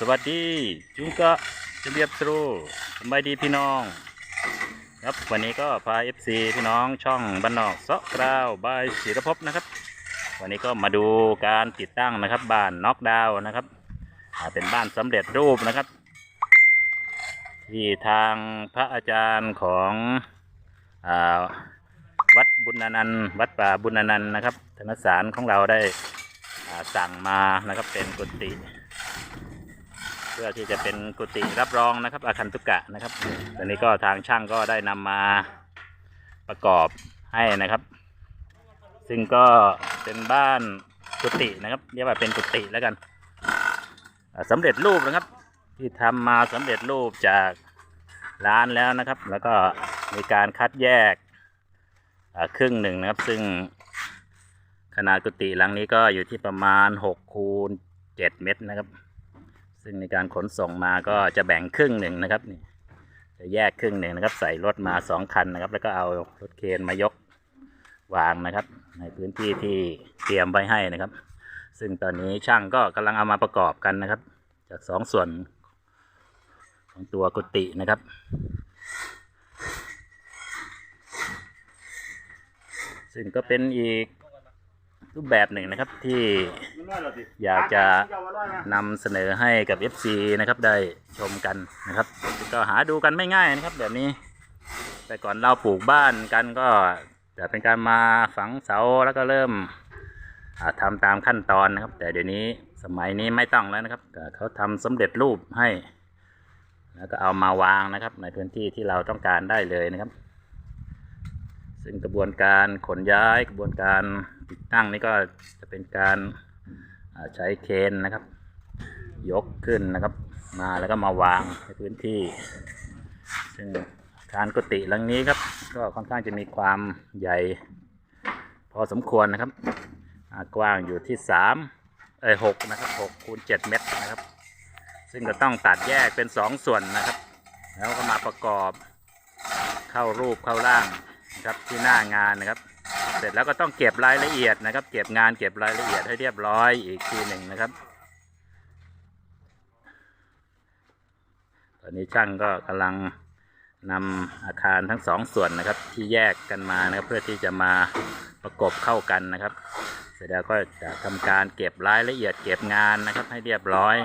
สวัสดีจุงกะจะเรียบสรูสบายดีพี่น้อง ครับวันนี้ก็พา FC พี่น้องช่องบ้านนอกเซาะกราวบายศิรภพนะครับ วันนี้ก็มาดูการติดตั้งนะครับบ้านน็อกดาวน์นะครับเป็นบ้านสำเร็จรูปนะครับ ที่ทางพระอาจารย์ของอวัดบุญนันท์วัดป่าบุญนันท์นะครับธนสารของเราได้สั่งมานะครับเป็นกุฏิ เพื่อที่จะเป็นกุฏิรับรองนะครับ อาคันตุกะนะครับตอนนี้ก็ทางช่างก็ได้นำมาประกอบให้นะครับ ซึ่งก็เป็นบ้านกุฏินะครับเรียกว่าเป็นกุฏิแล้วกันอ่าสำเร็จรูปนะครับ ที่ทำมาสำเร็จรูปจากร้านแล้วนะครับ แล้วก็มีการคัดแยกครึ่งหนึ่งนะครับ ซึ่งขนาดกุฏิหลังนี้ก็อยู่ที่ประมาณ6คูณ7เมตรนะครับ ซึ่งในการขนส่งมาก็จะแบ่งครึ่งหนึ่งนะครับนี่จะแยกครึ่งหนึ่งนะครับ ใส่รถมาสองคันนะครับ แล้วก็เอารถเคนมายกวางนะครับ ในพื้นที่ที่เตรียมไว้ให้นะครับ ซึ่งตอนนี้ช่างก็กำลังเอามาประกอบกันนะครับ จากสองส่วนของตัวกุฏินะครับซึ่งก็เป็นอีก รูปแบบหนึ่งนะครับที่อยากจะนำเสนอให้กับ FC นะครับได้ชมกันนะครับ ก็หาดูกันไม่ง่ายนะครับ แบบนี้ แต่ก่อนเราปลูกบ้านกันก็จะเป็นการมาฝังเสาแล้วก็เริ่มอ่าทำตามขั้นตอนนะครับ แต่เดี๋ยวนี้สมัยนี้ไม่ต้องแล้วนะครับเขาทำสำเร็จรูปให้ แล้วก็เอามาวางนะครับ ในพื้นที่ที่เราต้องการได้เลยนะครับ ซึ่งกระบวนการขนย้ายกระบวนการติดตั้งนี่ก็จะเป็นการใช้เคนนะครับ ยกขึ้นนะครับ มาแล้วก็มาวางในพื้นที่ ซึ่งอาการกุฏิหลังนี้ครับ ก็ค่อนข้างจะมีความใหญ่พอสมควรนะครับกว้างอยู่ที่สามเอ้ยหกนะครับหกคูณเจ็ดเมตรนะครับ ซึ่งก็ต้องตัดแยกเป็นสองส่วนนะครับ แล้วก็มาประกอบเข้ารูปเข้าร่าง ครับที่หน้างานนะครับ เสร็จแล้วก็ต้องเก็บรายละเอียดนะครับ เก็บงานเก็บรายละเอียดให้เรียบร้อยอีกทีหนึ่งนะครับ ตอนนี้ช่างก็กำลังนำอาคารทั้งสองส่วนนะครับ ที่แยกกันมานะครับ เพื่อที่จะมาประกบเข้ากันนะครับ เสร็จแล้วก็จะทำการเก็บรายละเอียดเก็บงานนะครับ ให้เรียบร้อย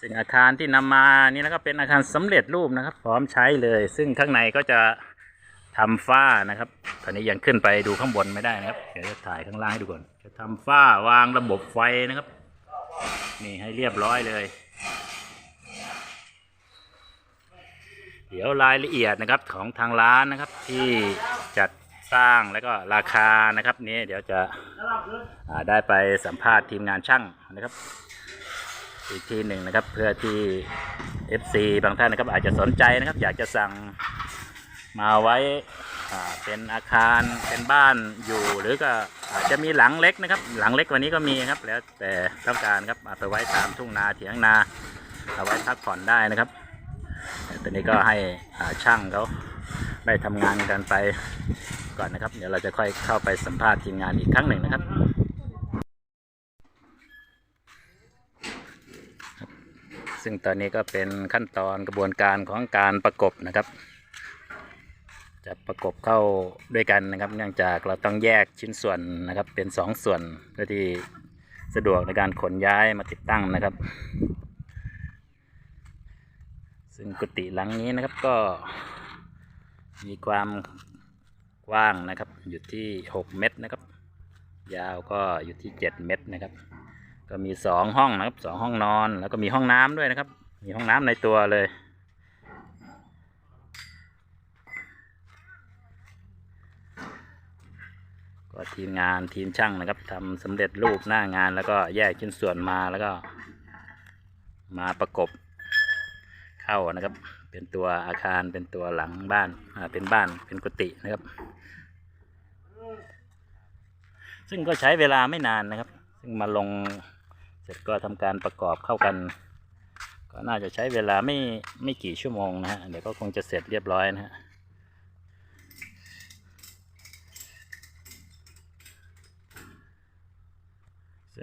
ซึ่งอาคารที่นำมานี่นะครับเป็นอาคารสำเร็จรูปนะครับ พร้อมใช้เลย ซึ่งข้างในก็จะ ทำฝ้านะครับ ตอนนี้ยังขึ้นไปดูข้างบนไม่ได้นะครับ เดี๋ยวจะถ่ายข้างล่างให้ดูก่อน จะทำฝ้าวางระบบไฟนะครับ นี่ให้เรียบร้อยเลย เดี๋ยวรายละเอียดนะครับของทางร้านนะครับ ที่จัดสร้างแล้วก็ราคานะครับ นี้เดี๋ยวจะได้ไปสัมภาษณ์ทีมงานช่างนะครับอีกทีหนึ่งนะครับ เพื่อที่ FC บางท่านนะครับอาจจะสนใจนะครับ อยากจะสั่ง มาไว้เป็นอาคารเป็นบ้านอยู่หรือก็อาจจะมีหลังเล็กนะครับ หลังเล็กกว่านี้ก็มีครับ แล้วแต่ต้องการครับเอาไปไว้ตามทุ่งนาเถียงนาเอาไว้พักผ่อนได้นะครับตอนนี้ก็ให้ช่างเขาได้ทำงานกันไปก่อนนะครับ เดี๋ยวเราจะค่อยเข้าไปสัมภาษณ์ทีมงานอีกครั้งหนึ่งนะครับ ซึ่งตอนนี้ก็เป็นขั้นตอนกระบวนการของการประกบนะครับ จะประกบเข้าด้วยกันนะครับ เนื่องจากเราต้องแยกชิ้นส่วนนะครับ เป็นสองส่วนเพื่อที่สะดวกในการขนย้ายมาติดตั้งนะครับ ซึ่งกุฏิหลังนี้นะครับก็มีความกว้างนะครับ อยู่ที่ 6 เมตรนะครับ ยาวก็อยู่ที่ 7 เมตรนะครับ ก็มี 2 ห้องนะครับสองห้องนอน แล้วก็มีห้องน้ำด้วยนะครับ มีห้องน้ำในตัวเลย ก็ทีมงานทีมช่างนะครับทำสำเร็จรูปหน้างานแล้วก็แยกชิ้นส่วนมาแล้วก็ มาประกบเข้านะครับ เป็นตัวอาคารเป็นตัวหลังบ้านอ่าเป็นบ้านเป็นกุฏินะครับ ซึ่งก็ใช้เวลาไม่นานนะครับ ซึ่งมาลงเสร็จก็ทำการประกอบเข้ากันก็น่าจะใช้เวลาไม่ไม่กี่ชั่วโมงนะฮะเดี๋ยวก็คงจะเสร็จเรียบร้อยนะฮะ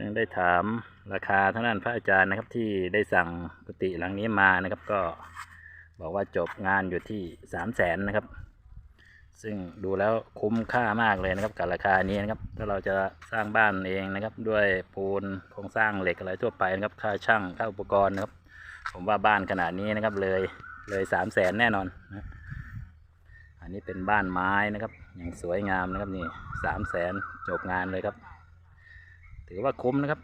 ซึ่งได้ถามราคาท่างด้นพระอาจารย์นะครับที่ได้สั่งกุฏิหลังนี้มานะครับ ก็บอกว่าจบงานอยู่ที่สามแสนนะครับ ซึ่งดูแล้วคุ้มค่ามากเลยนะครับกับราคานี้นะครับ ถ้าเราจะสร้างบ้านเองนะครับ ด้วยปูนโครงสร้างเหล็กอะไรทั่วไปนะครับ ค่าช่างค่าอุปกรณ์นะครับ ผมว่าบ้านขนาดนี้นะครับเลยเลยสามแสนแน่นอนนะอันนี้เป็นบ้านไม้นะครับอย่างสวยงามนะครับนี่สามแสนจบงานเลยครับ ถือว่าคุ้มนะครับ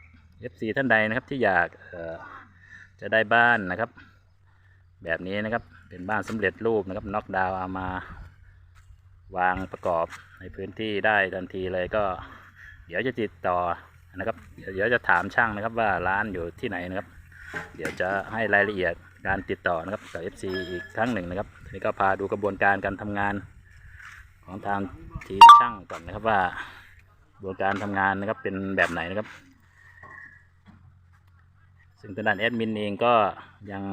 FC ท่านใดนะครับที่อยากจะได้บ้านนะครับ แบบนี้นะครับเป็นบ้านสำเร็จรูปนะครับน็อกดาวเอามาวางประกอบในพื้นที่ได้ทันทีเลยก็ เดี๋ยวจะติดต่อนะครับเดี๋ยวเดี๋ยวจะถามช่างนะครับว่าร้านอยู่ที่ไหนนะครับ เดี๋ยวจะให้รายละเอียดการติดต่อนะครับกับ FC อีกครั้งหนึ่งนะครับทีนี้ก็พาดูกระบวนการการทำงานของทางทีมช่างก่อนนะครับว่า กระบวนการทำงานนะครับเป็นแบบไหนนะครับ ซึ่งทางด้านแอดมินเองก็ยัง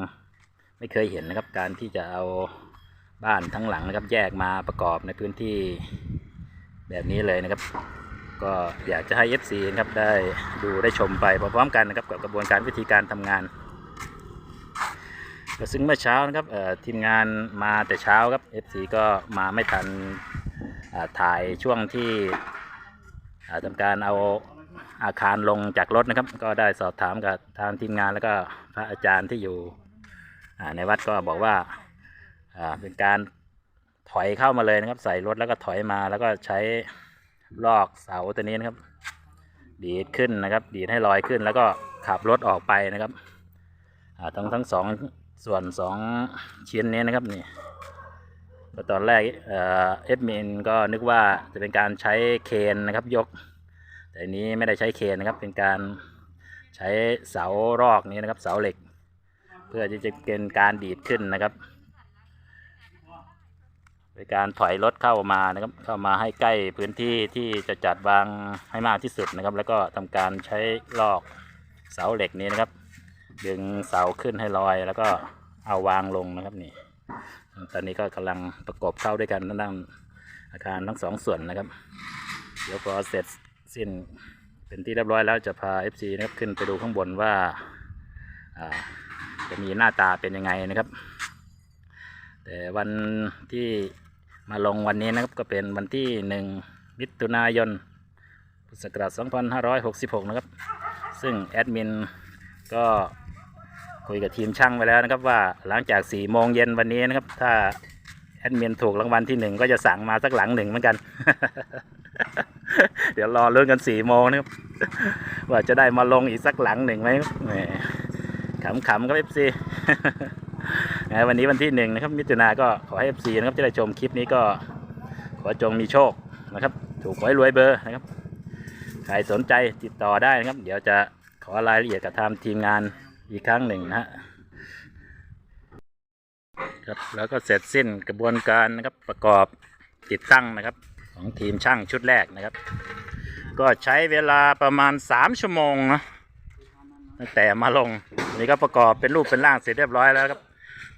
ไม่เคยเห็นนะครับ การที่จะเอาบ้านทั้งหลังนะครับ แยกมาประกอบในพื้นที่แบบนี้เลยนะครับ ก็อยากจะให้ FC นะครับได้ดูได้ชมไปพร้อมๆกันนะครับกับกระบวนการวิธีการทำงานซึ่งเมื่อเช้านะครับทีมงานมาแต่เช้าครับ FC ก็มาไม่ทันถ่ายช่วงที่ ทำการเอาอาคารลงจากรถนะครับ ก็ได้สอบถามกับทางทีมงานแล้วก็พระอาจารย์ที่อยู่ในวัดก็บอกว่าเป็นการถอยเข้ามาเลยนะครับ ใส่รถแล้วก็ถอยมาแล้วก็ใช้ลอกเสาตัวนี้นะครับ ดีดขึ้นนะครับ ดีดให้ลอยขึ้น แล้วก็ขับรถออกไปนะครับทั้งทั้งสองส่วนสองชิ้นนี้นะครับนี่ ก็ตอนแรกเอฟมินก็นึกว่าจะเป็นการใช้เคนนะครับยก แต่อันนี้ไม่ได้ใช้เคนนะครับ เป็นการใช้เสารอกนี้นะครับ เสาเหล็ก เพื่อที่จะเป็นการดีดขึ้นนะครับโดยการถอยรถเข้ามานะครับ เข้ามาให้ใกล้พื้นที่ที่จะจัดวางให้มากที่สุดนะครับ แล้วก็ทำการใช้ลอกเสาเหล็กนี้นะครับ ดึงเสาขึ้นให้ลอย แล้วก็เอาวางลงนะครับนี่ ตอนนี้ก็กำลังประกอบเข้าด้วยกันทั้งอาคารทั้งสองส่วนนะครับ เดี๋ยวพอเสร็จสิ้นเป็นที่เรียบร้อยแล้วจะพา FC นะครับขึ้นไปดูข้างบนว่าจะมีหน้าตาเป็นยังไงนะครับ แต่วันที่มาลงวันนี้นะครับก็เป็นวันที่หนึ่งมิถุนายนพุทธศักราช2566 นะครับ ซึ่งแอดมินก็ คุยกับทีมช่างไปแล้วนะครับว่าหลังจาก4โมงเย็นวันนี้นะครับ ถ้าแอดมินถูกรางวัลที่หนึ่งก็จะสั่งมาสักหลังหนึ่งเหมือนกัน เดี๋ยวรอเรื่องกัน4โมงนะครับ ว่าจะได้มาลงอีกสักหลังหนึ่งไหมครับแหมขำๆครับเอฟซีวันนี้วันที่หนึ่งนะครับ มิถุนาก็ขอให้ FC นะครับที่ได้ชมคลิปนี้ก็ ขอจงมีโชคนะครับ ถูกหวยรวยเบอร์นะครับใครสนใจติดต่อได้นะครับ เดี๋ยวจะขอรายละเอียดกับทางทีมงาน อีกครั้งหนึ่งนะครับแล้วก็เสร็จสิ้นกระบวนการนะครับประกอบติดตั้งนะครับ ของทีมช่างชุดแรกนะครับ ก็ใช้เวลาประมาณ 3 ชั่วโมงนะตั้งแต่มาลงนี่ก็ประกอบเป็นรูปเป็นร่างเสร็จเรียบร้อยแล้วครับ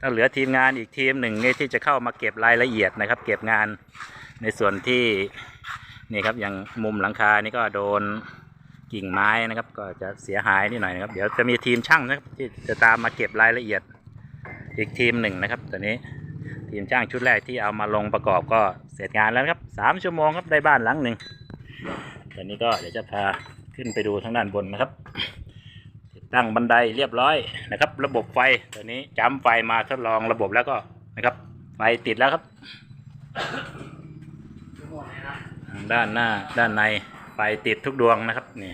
ต้องเหลือทีมงานอีกทีมหนึ่งที่จะเข้ามาเก็บรายละเอียดนะครับ เก็บงานในส่วนที่นี่ครับอย่างมุมหลังคานี่ก็โดน กิ่งไม้นะครับ ก็จะเสียหายนิดหน่อยนะครับ เดี๋ยวจะมีทีมช่างนะครับที่จะตามมาเก็บรายละเอียดอีกทีมหนึ่งนะครับ ตอนนี้ทีมช่างชุดแรกที่เอามาลงประกอบก็เสร็จงานแล้วครับสามชั่วโมงครับได้บ้านหลังหนึ่งตอนนี้ก็เดี๋ยวจะพาขึ้นไปดูทางด้านบนนะครับติดตั้งบันไดเรียบร้อยนะครับ ระบบไฟตัวนี้จำไฟมาทดลองระบบแล้วก็นะครับ ไฟติดแล้วครับทางด้านหน้าด้านในไฟติดทุกดวงนะครับ นี่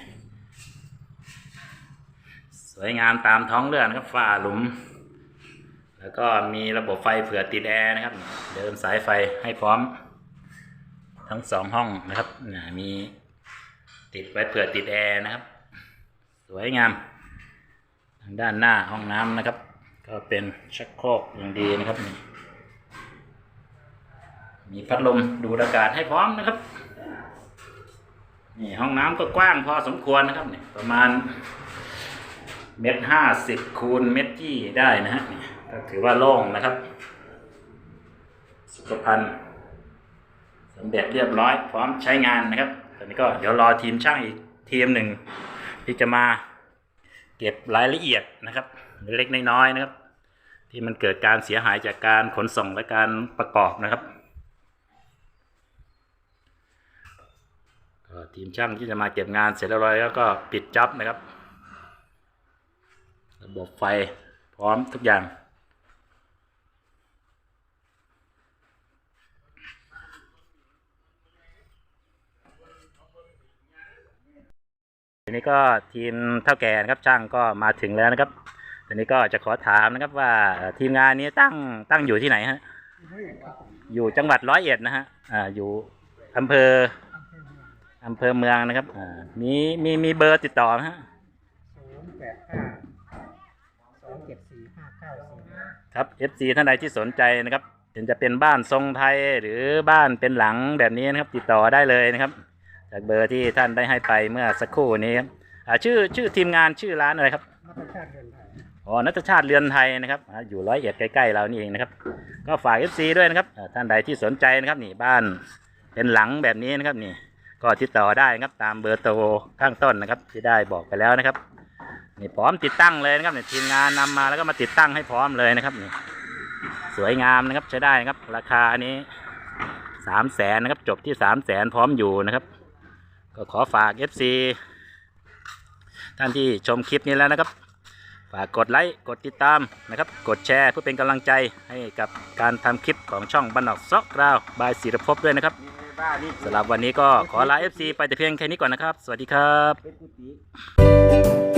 สวยงามตามท้องเรือนะครับฝ้าหลุม แล้วก็มีระบบไฟเผื่อติดแอร์นะครับ เดินสายไฟให้พร้อม ทั้งสองห้องนะครับมีติดไว้เผื่อติดแอร์นะครับ สวยงาม ทางด้านหน้าห้องน้ำนะครับ ก็เป็นชักโครกอย่างดีนะครับ มีพัดลมดูดอากาศให้พร้อมนะครับ นี่ห้องน้ำก็กว้างพอสมควรนะครับนี่ประมาณเมตรห้าสิบคูณเมตรยี่ได้นะฮะนี่ก็ถือว่าโล่งนะครับ สุขภัณฑ์สำเร็จเรียบร้อย พร้อมใช้งานนะครับตอนนี้ก็เดี๋ยวรอทีมช่างอีกทีมหนึ่งที่จะมาเก็บรายละเอียดนะครับ เล็กๆน้อยๆนะครับ ที่มันเกิดการเสียหายจากการขนส่งและการประกอบนะครับ ทีมช่างที่จะมาเก็บงานเสร็จเรียบร้อยแล้วก็ปิดจ็อบนะครับ ระบบไฟพร้อมทุกอย่างทีนี้ก็ทีมเท่าแก่นะครับช่างก็มาถึงแล้วนะครับทีนี้ก็จะขอถามนะครับว่าทีมงานนี้ตั้งตั้งอยู่ที่ไหนฮะอยู่จังหวัดร้อยเอ็ดนะฮะอ่าอยู่อำเภอ อำเภอเมืองนะครับอ่ามีมีมีเบอร์ติดต่อไหมฮะ ศูนย์แปดห้าสองเจ็ดสี่ห้าเก้าสี่ครับ FC ท่านใดที่สนใจนะครับถึงจะเป็นบ้านทรงไทยหรือบ้านเป็นหลังแบบนี้นะครับ ติดต่อได้เลยนะครับ จากเบอร์ที่ท่านได้ให้ไปเมื่อสักครู่นี้ครับอ่าชื่อชื่อทีมงานชื่อร้านอะไรครับนักชาติเดินไทย อ๋อนัทชาติเรือนไทยนะครับอ่าอยู่ร้อยเอ็ดใกล้ๆเรานี่เองนะครับ ก็ฝาก FC ด้วยนะครับอ่าท่านใดที่สนใจนะครับนี่บ้านเป็นหลังแบบนี้นะครับนี่ ก็ติดต่อได้นะครับตามเบอร์โทรข้างต้นนะครับ ที่ได้บอกไปแล้วนะครับนี่พร้อมติดตั้งเลยนะครับเนี่ยทีมงานนำมาแล้วก็มาติดตั้งให้พร้อมเลยนะครับนี่สวยงามนะครับใช้ได้นะครับ ราคาอันนี้สามแสนนะครับ จบที่สามแสนพร้อมอยู่นะครับ ก็ขอฝาก FC ท่านที่ชมคลิปนี้แล้วนะครับ ฝากกดไลค์กดติดตามนะครับ กดแชร์เพื่อเป็นกำลังใจให้กับการทำคลิปของช่องบันดอกซอกราวบายศิรภพด้วยนะครับ สำหรับวันนี้ก็ขอลา FC ไปแต่เพียงแค่นี้ก่อนนะครับ สวัสดีครับ